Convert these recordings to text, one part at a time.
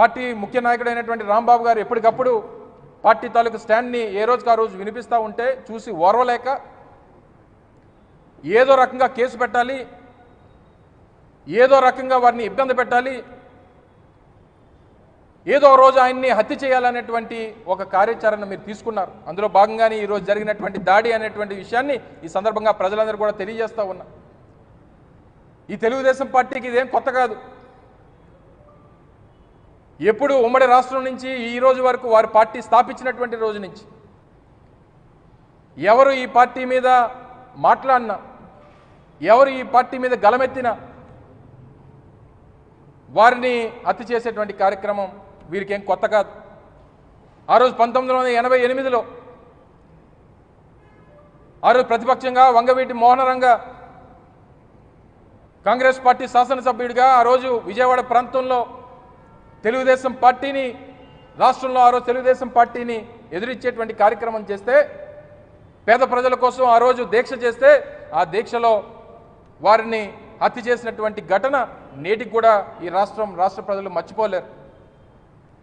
Party ముఖ్య నాయకుడైనటువంటి రాంబాబు గారు ఎప్పటికప్పుడు పార్టీ తాలూకు స్టాండ్ని ఏ రోజుకు ఆ రోజు వినిపిస్తూ ఉంటే చూసి ఓర్వలేక ఏదో రకంగా కేసు పెట్టాలి ఏదో రకంగా వారిని ఇబ్బంది పెట్టాలి ఏదో రోజు ఆయన్ని హత్య చేయాలనేటువంటి ఒక కార్యాచరణ మీరు తీసుకున్నారు. అందులో భాగంగానే ఈరోజు జరిగినటువంటి దాడి అనేటువంటి విషయాన్ని ఈ సందర్భంగా ప్రజలందరూ కూడా తెలియజేస్తూ ఉన్నా. ఈ తెలుగుదేశం పార్టీకి ఇదేం కొత్త కాదు. ఎప్పుడు ఉమ్మడి రాష్ట్రం నుంచి ఈ రోజు వరకు వారి పార్టీ స్థాపించినటువంటి రోజు నుంచి. ఎవరు ఈ పార్టీ మీద మాట్లాడినా ఎవరు ఈ పార్టీ మీద గలమెత్తినా వారిని హత్య చేసేటువంటి కార్యక్రమం వీరికి ఏం కొత్త కాదు. ఆ రోజు పంతొమ్మిది వందల ఎనభై ఎనిమిదిలో ఆ రోజు ప్రతిపక్షంగా వంగవీటి మోహనరంగ కాంగ్రెస్ పార్టీ శాసనసభ్యుడిగా ఆ రోజు విజయవాడ ప్రాంతంలో తెలుగుదేశం పార్టీని రాష్ట్రంలో ఆరో తెలుగుదేశం పార్టీని ఎదురిచ్చేటువంటి కార్యక్రమం చేస్తే పేద ప్రజల కోసం ఆ రోజు దీక్ష చేస్తే ఆ దీక్షలో వారిని హత్య చేసినటువంటి ఘటన నేటికి కూడా ఈ రాష్ట్రం రాష్ట్ర ప్రజలు మర్చిపోలేరు.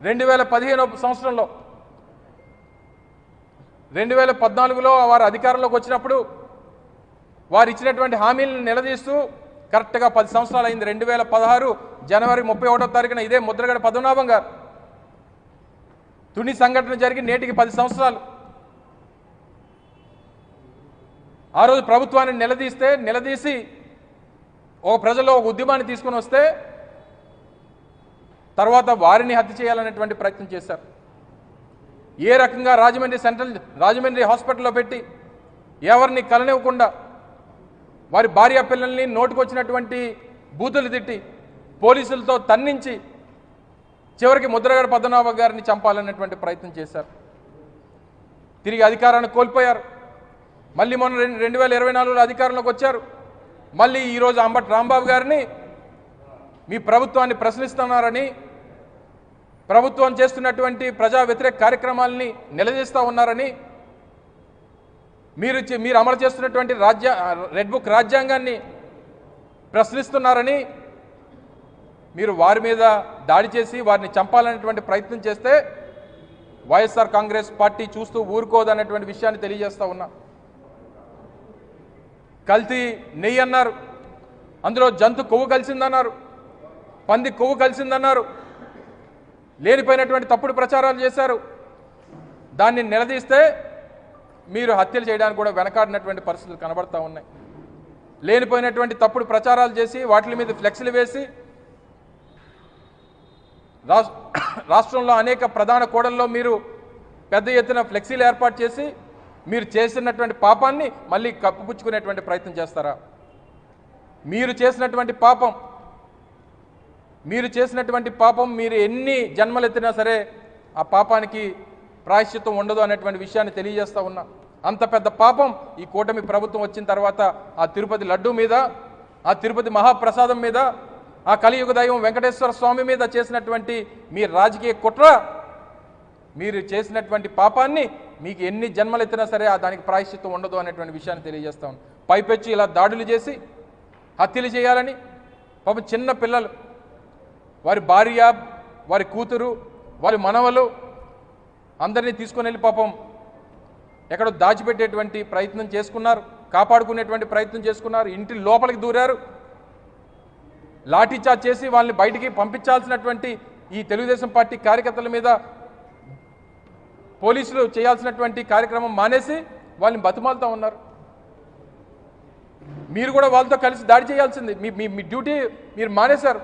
రెండు వేల పదిహేను సంవత్సరంలో రెండు వేల పద్నాలుగులో వారు అధికారంలోకి వచ్చినప్పుడు వారు ఇచ్చినటువంటి హామీలను నిలదీస్తూ కరెక్ట్గా పది సంవత్సరాలు అయింది. రెండు వేల పదహారు జనవరి ముప్పై ఒకటో తారీఖున ఇదే ముద్రగడ పద్మనాభం గారు. తుని సంఘటన జరిగి నేటికి పది సంవత్సరాలు. ఆ రోజు ప్రభుత్వాన్ని నిలదీస్తే నిలదీసి ఒక ప్రజల్లో ఒక ఉద్యమాన్ని తీసుకొని వస్తే తర్వాత వారిని హత్య చేయాలనేటువంటి ప్రయత్నం చేశారు. ఏ రకంగా రాజమండ్రి సెంట్రల్ రాజమండ్రి హాస్పిటల్లో పెట్టి ఎవరిని కలనివ్వకుండా వారి భార్య పిల్లల్ని నోటుకొచ్చినటువంటి బూతులు తిట్టి పోలీసులతో తన్నించి చివరికి ముద్రగడ పద్మనాభ గారిని చంపాలనేటువంటి ప్రయత్నం చేశారు. తిరిగి అధికారాన్ని కోల్పోయారు. మళ్ళీ మొన్న రెండు రెండు వేల ఇరవై నాలుగులో అధికారంలోకి వచ్చారు. మళ్ళీ ఈరోజు అంబటి రాంబాబు గారిని మీ ప్రభుత్వాన్ని ప్రశ్నిస్తున్నారని ప్రభుత్వం చేస్తున్నటువంటి ప్రజా వ్యతిరేక కార్యక్రమాలని నిలదీస్తూ ఉన్నారని మీరు మీరు అమలు చేస్తున్నటువంటి రాజ్య రెడ్ బుక్ రాజ్యాంగాన్ని ప్రశ్నిస్తున్నారని మీరు వారి మీద దాడి చేసి వారిని చంపాలనేటువంటి ప్రయత్నం చేస్తే వైఎస్ఆర్ కాంగ్రెస్ పార్టీ చూస్తూ ఊరుకోదనేటువంటి విషయాన్ని తెలియజేస్తా ఉన్నా. కల్తీ నెయ్యి అన్నారు. అందులో జంతు కొవ్వు కలిసిందన్నారు. పంది కొవ్వు కలిసిందన్నారు. లేనిపోయినటువంటి తప్పుడు ప్రచారాలు చేశారు. దాన్ని నిలదీస్తే మీరు హత్యలు చేయడానికి కూడా వెనకాడినటువంటి పరిస్థితులు కనబడతా ఉన్నాయి. లేనిపోయినటువంటి తప్పుడు ప్రచారాలు చేసి వాటి మీద ఫ్లెక్స్లు వేసి రాష్- రాష్ట్రంలో అనేక ప్రధాన కోడల్లో మీరు పెద్ద ఎత్తున ఫ్లెక్సీలు ఏర్పాటు చేసి మీరు చేసినటువంటి పాపాన్ని మళ్ళీ కప్పుపుచ్చుకునేటువంటి ప్రయత్నం చేస్తారా? మీరు చేసినటువంటి పాపం మీరు చేసినటువంటి పాపం మీరు ఎన్ని జన్మలెత్తినా సరే ఆ పాపానికి ప్రాయశ్చిత్తం ఉండదు అనేటువంటి విషయాన్ని తెలియజేస్తా ఉన్నా. అంత పెద్ద పాపం ఈ కూటమి ప్రభుత్వం వచ్చిన తర్వాత ఆ తిరుపతి లడ్డు మీద ఆ తిరుపతి మహాప్రసాదం మీద ఆ కలియుగ దైవం వెంకటేశ్వర స్వామి మీద చేసినటువంటి మీ రాజకీయ కుట్ర మీరు చేసినటువంటి పాపాన్ని మీకు ఎన్ని జన్మలెత్తినా సరే ఆ దానికి ప్రాయశ్చిత్తం ఉండదు అనేటువంటి విషయాన్ని తెలియజేస్తా ఉన్నాను పైపెచ్చి ఇలా దాడులు చేసి హత్యలు చేయాలని పాపం చిన్న పిల్లలు వారి భార్య వారి కూతురు వారి మనవలు అందరినీ తీసుకొని వెళ్ళి పాపం ఎక్కడో దాచిపెట్టేటువంటి ప్రయత్నం చేసుకున్నారు కాపాడుకునేటువంటి ప్రయత్నం చేసుకున్నారు ఇంటి లోపలికి దూరారు. లాఠీచార్జ్ చేసి వాళ్ళని బయటికి పంపించాల్సినటువంటి ఈ తెలుగుదేశం పార్టీ కార్యకర్తల మీద పోలీసులు చేయాల్సినటువంటి కార్యక్రమం మానేసి వాళ్ళని బతిమాలుతూ ఉన్నారు. మీరు కూడా వాళ్ళతో కలిసి దాడి చేయాల్సింది. మీ మీ మీ డ్యూటీ మీరు మానేశారు.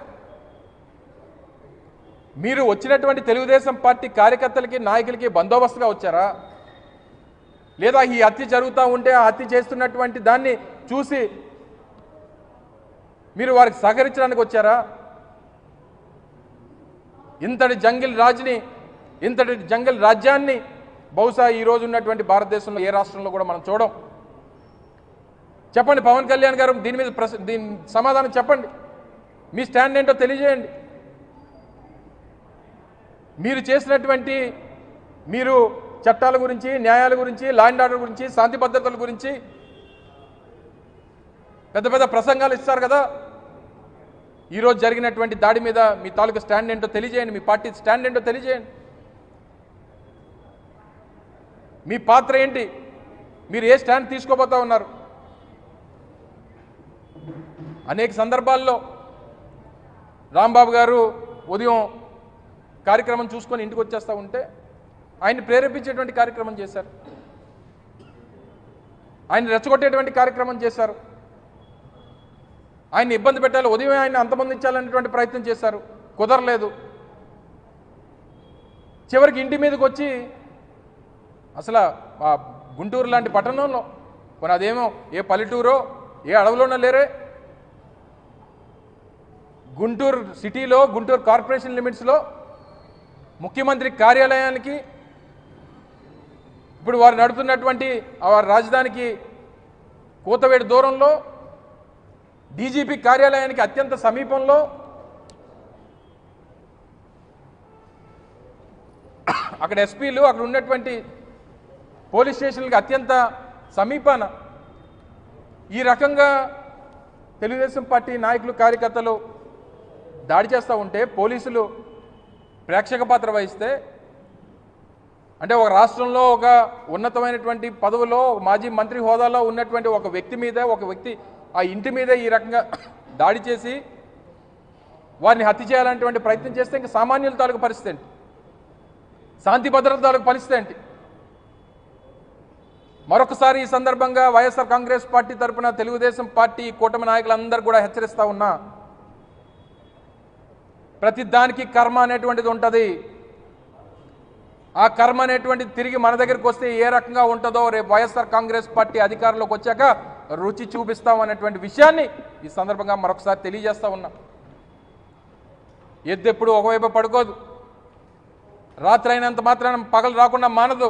మీరు వచ్చినటువంటి తెలుగుదేశం పార్టీ కార్యకర్తలకి నాయకులకి బందోబస్తుగా వచ్చారా? లేదా ఈ హత్య జరుగుతూ ఉంటే ఆ హత్య చేస్తున్నటువంటి దాన్ని చూసి మీరు వారికి సహకరించడానికి వచ్చారా? ఇంతటి జంగిల్ రాజుని ఇంతటి జంగిల్ రాజ్యాన్ని బహుశా ఈ రోజు ఉన్నటువంటి భారతదేశంలో ఏ రాష్ట్రంలో కూడా మనం చూడం. చెప్పండి పవన్ కళ్యాణ్ గారు దీని మీద ప్రశ్న దీని సమాధానం చెప్పండి. మీ స్టాండ్ ఏంటో తెలియజేయండి. మీరు చేసినటువంటి మీరు చట్టాల గురించి న్యాయాల గురించి లా అండ్ ఆర్డర్ గురించి శాంతి భద్రతల గురించి పెద్ద పెద్ద ప్రసంగాలు ఇస్తారు కదా. ఈరోజు జరిగినటువంటి దాడి మీద మీ తాలూకా స్టాండ్ ఏంటో తెలియజేయండి మీ పార్టీ స్టాండ్ ఏంటో తెలియజేయండి. మీ పాత్ర ఏంటి? మీరు ఏ స్టాండ్ తీసుకోబోతా ఉన్నారు? అనేక సందర్భాల్లో రాంబాబు గారు ఉదయం కార్యక్రమం చూసుకొని ఇంటికి వచ్చేస్తూ ఉంటే ఆయన ప్రేరేపించేటువంటి కార్యక్రమం చేశారు. ఆయన రెచ్చగొట్టేటువంటి కార్యక్రమం చేశారు. ఆయన ఇబ్బంది పెట్టాలి ఉదయం ఆయన అంతమందించాలనేటువంటి ప్రయత్నం చేశారు. కుదరలేదు. చివరికి ఇంటి మీదకి వచ్చి అసలు ఆ గుంటూరు లాంటి పట్టణంలో మరి అదేమో ఏ పల్లెటూరో ఏ అడవిలోనో లేరే గుంటూరు సిటీలో గుంటూరు కార్పొరేషన్ లిమిట్స్లో ముఖ్యమంత్రి కార్యాలయానికి ఇప్పుడు వారు నడుపుతున్నటువంటి వారి రాజధానికి కూతవేడి దూరంలో డీజీపీ కార్యాలయానికి అత్యంత సమీపంలో అక్కడ ఎస్పీలు అక్కడ ఉన్నటువంటి పోలీస్ స్టేషన్లకు అత్యంత సమీపాన ఈ రకంగా తెలుగుదేశం పార్టీ నాయకులు కార్యకర్తలు దాడి చేస్తూ ఉంటే పోలీసులు ప్రేక్షక పాత్ర వహిస్తే అంటే ఒక రాష్ట్రంలో ఒక ఉన్నతమైనటువంటి పదవిలో మాజీ మంత్రి హోదాలో ఉన్నటువంటి ఒక వ్యక్తి మీద ఒక వ్యక్తి ఆ ఇంటి మీద ఈ రకంగా దాడి చేసి వారిని హత్య చేయాలనేటువంటి ప్రయత్నం చేస్తే ఇంకా సామాన్యుల తాలూకు పరిస్థితి ఏంటి? శాంతి భద్రత తాలూకు పరిస్థితి ఏంటి? మరొకసారి ఈ సందర్భంగా వైఎస్ఆర్ కాంగ్రెస్ పార్టీ తరఫున తెలుగుదేశం పార్టీ కూటమి నాయకులందరూ కూడా హెచ్చరిస్తా ఉన్నా ప్రతి దానికి కర్మ అనేటువంటిది ఉంటుంది. ఆ కర్మ అనేటువంటిది తిరిగి మన దగ్గరికి వస్తే ఏ రకంగా ఉంటుందో రేపు వైఎస్ఆర్ కాంగ్రెస్ పార్టీ అధికారంలోకి వచ్చాక రుచి చూపిస్తాం అనేటువంటి విషయాన్ని ఈ సందర్భంగా మరొకసారి తెలియజేస్తా ఉన్నా. ఎద్దెప్పుడు ఒకవైపు పడుకోదు. రాత్రి అయినంత మాత్రాన పగలు రాకుండా మానదు.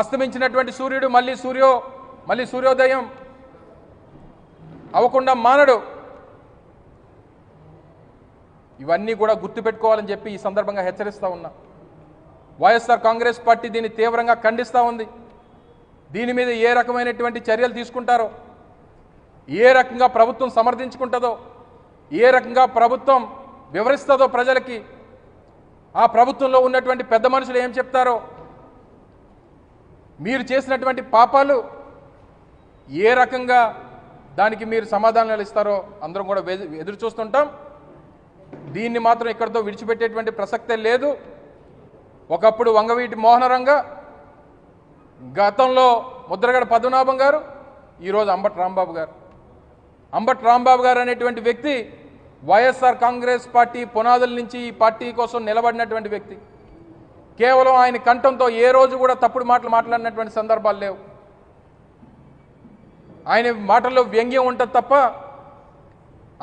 అస్తమించినటువంటి సూర్యుడు మళ్ళీ సూర్యో మళ్ళీ సూర్యోదయం అవ్వకుండా మానడు. ఇవన్నీ కూడా గుర్తుపెట్టుకోవాలని చెప్పి ఈ సందర్భంగా హెచ్చరిస్తూ ఉన్నా. వైఎస్ఆర్ కాంగ్రెస్ పార్టీ దీన్ని తీవ్రంగా ఖండిస్తూ ఉంది. దీని మీద ఏ రకమైనటువంటి చర్యలు తీసుకుంటారో ఏ రకంగా ప్రభుత్వం సమర్థించుకుంటుందో ఏ రకంగా ప్రభుత్వం వివరిస్తుందో ప్రజలకి ఆ ప్రభుత్వంలో ఉన్నటువంటి పెద్ద మనుషులు ఏం చెప్తారో మీరు చేసినటువంటి పాపాలు ఏ రకంగా దానికి మీరు సమాధానాలు ఇస్తారో అందరం కూడా ఎదురు చూస్తుంటాం. దీన్ని మాత్రం ఇక్కడితో విడిచిపెట్టేటువంటి ప్రసక్తే లేదు. ఒకప్పుడు వంగవీటి మోహనరంగ గతంలో ముద్రగడ పద్మనాభం గారు ఈరోజు అంబట్ రాంబాబు గారు. అంబట్ రాంబాబు గారు అనేటువంటి వ్యక్తి వైఎస్ఆర్ కాంగ్రెస్ పార్టీ పునాదుల నుంచి ఈ పార్టీ కోసం నిలబడినటువంటి వ్యక్తి. కేవలం ఆయన కంఠంతో ఏ రోజు కూడా తప్పుడు మాటలు మాట్లాడినటువంటి సందర్భాలు లేవు. ఆయన మాటల్లో వ్యంగ్యం ఉంటుంది తప్ప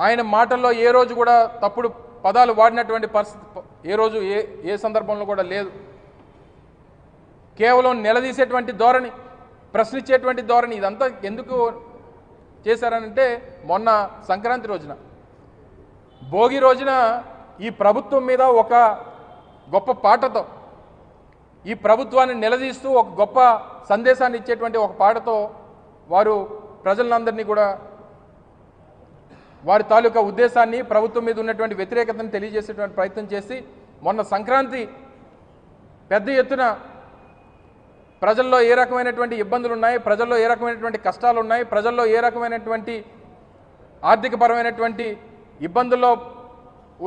ఆయన మాటల్లో ఏ రోజు కూడా తప్పుడు పదాలు వాడినటువంటి పరిస్థితి ఏ రోజు ఏ ఏ సందర్భంలో కూడా లేదు. కేవలం నిలదీసేటువంటి ధోరణి ప్రశ్నించేటువంటి ధోరణి ఇదంతా ఎందుకు చేశారనంటే మొన్న సంక్రాంతి రోజున. భోగి రోజున ఈ ప్రభుత్వం మీద ఒక గొప్ప పాటతో ఈ ప్రభుత్వాన్ని నిలదీస్తూ ఒక గొప్ప సందేశాన్ని ఇచ్చేటువంటి ఒక పాటతో వారు ప్రజలందరినీ కూడా వారి తాలూకా ఉద్దేశాన్ని ప్రభుత్వం మీద ఉన్నటువంటి వ్యతిరేకతను తెలియజేసేటువంటి ప్రయత్నం చేసి మొన్న సంక్రాంతి పెద్ద ఎత్తున ప్రజల్లో ఏ రకమైనటువంటి ఇబ్బందులు ఉన్నాయి ప్రజల్లో ఏ రకమైనటువంటి కష్టాలు ఉన్నాయి ప్రజల్లో ఏ రకమైనటువంటి ఆర్థికపరమైనటువంటి ఇబ్బందుల్లో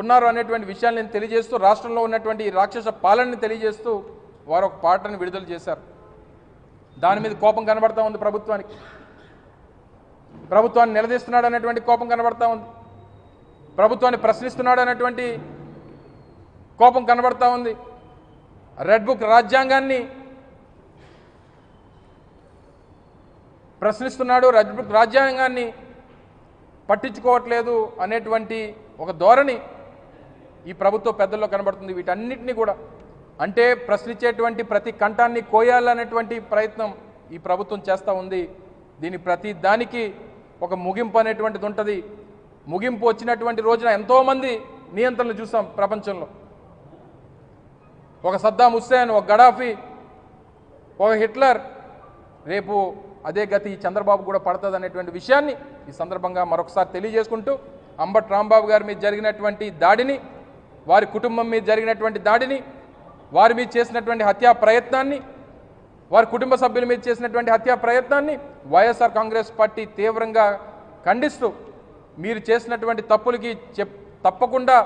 ఉన్నారు అనేటువంటి విషయాన్ని తెలియజేస్తూ రాష్ట్రంలో ఉన్నటువంటి రాక్షస పాలనని తెలియజేస్తూ వారు ఒక పాటను విడుదల చేశారు. దాని మీద కోపం కనబడతా ఉంది ప్రభుత్వానికి. ప్రభుత్వాన్ని నిలదీస్తున్నాడు అనేటువంటి కోపం కనబడతా ఉంది. ప్రభుత్వాన్ని ప్రశ్నిస్తున్నాడు అనేటువంటి కోపం కనబడతా ఉంది. రెడ్ బుక్ రాజ్యాంగాన్ని ప్రశ్నిస్తున్నాడు రెడ్ బుక్ రాజ్యాంగాన్ని పట్టించుకోవట్లేదు అనేటువంటి ఒక ధోరణి ఈ ప్రభుత్వ పెద్దల్లో కనబడుతుంది. వీటన్నిటినీ కూడా అంటే ప్రశ్నించేటువంటి ప్రతి కంఠాన్ని కోయాలనేటువంటి ప్రయత్నం ఈ ప్రభుత్వం చేస్తూ ఉంది. దీని ప్రతి దానికి ఒక ముగింపు అనేటువంటిది ఉంటుంది ముగింపు వచ్చినటువంటి రోజున ఎంతోమంది నియంత్రణలు చూసాం ప్రపంచంలో. ఒక సద్దాం హుస్సేన్ ఒక గడాఫీ ఒక హిట్లర్ రేపు అదే గతి చంద్రబాబు కూడా పడుతుంది అనేటువంటి విషయాన్ని ఈ సందర్భంగా మరొకసారి తెలియజేసుకుంటూ అంబట్ రాంబాబు గారి మీద జరిగినటువంటి దాడిని వారి కుటుంబం మీద జరిగినటువంటి దాడిని వారి మీద చేసినటువంటి హత్యా ప్రయత్నాన్ని వారి కుటుంబ సభ్యుల మీద చేసినటువంటి హత్యా ప్రయత్నాన్ని వైఎస్ఆర్ కాంగ్రెస్ పార్టీ తీవ్రంగా ఖండిస్తూ మీరు చేసినటువంటి తప్పులకి తప్పకుండా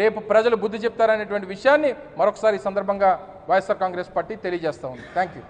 రేపు ప్రజలు బుద్ధి చెప్తారనేటువంటి విషయాన్ని మరొకసారి ఈ సందర్భంగా వైఎస్ఆర్ కాంగ్రెస్ పార్టీ తెలియజేస్తా ఉంది. Thank you